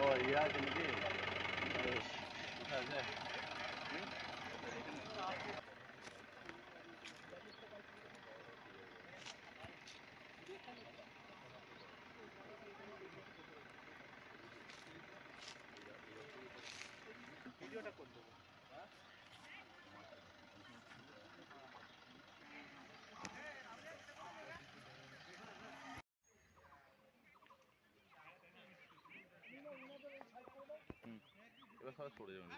ও ইয়ে আছে নাকি আছে ভিডিওটা করে এবার সবাই সরে যাবেন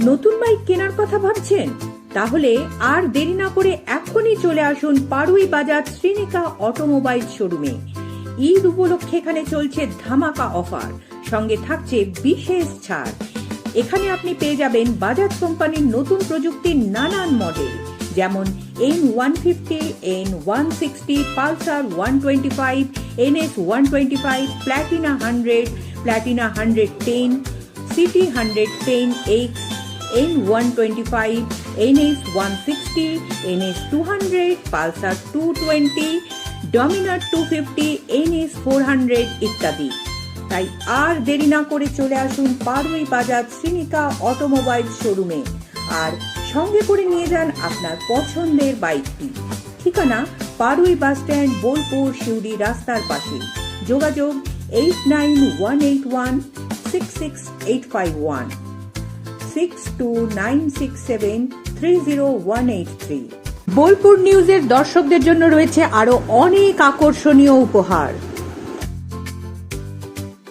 নতুন বাইক কেনার কথা ভাবছেন? তাহলে আর দেরি না করে এখনই চলে আসুন পাড়ুই বাজার শ্রীনিকা অটোমোবাইল শোরুমে। ঈদ উপলক্ষে এখানে চলছে ধামাকা অফার, সঙ্গে থাকছে বিশেষ ছাড়। এখানে আপনি পেয়ে যাবেন বাজাজ কোম্পানির নতুন প্রযুক্তির নানান মডেল, যেমন N one fifty N one sixty Pulsar one twenty five NS one twenty five Platina hundred Platina hundred ten CT hundred ten X N one twenty five NS one sixty NS two fifty NS four hundred ইত্যাদি। তাই আর দেরি না করে চলে আসুন পারুই বাজার Shrinika automobile শোরুমে। আর সঙ্গে করে নিয়ে যান আপনার পছন্দের বাইকটি। ঠিকানা পারুই বাস স্ট্যান্ড, বোলপুর শিউড়ি রাস্তার পাশে। যোগাযোগ eight nine one eight one, six six eight five one. Six two nine six seven three zero one eight three. Bolpur নিউজের দর্শকদের জন্য রয়েছে আরও অনেক আকর্ষণীয় উপহার।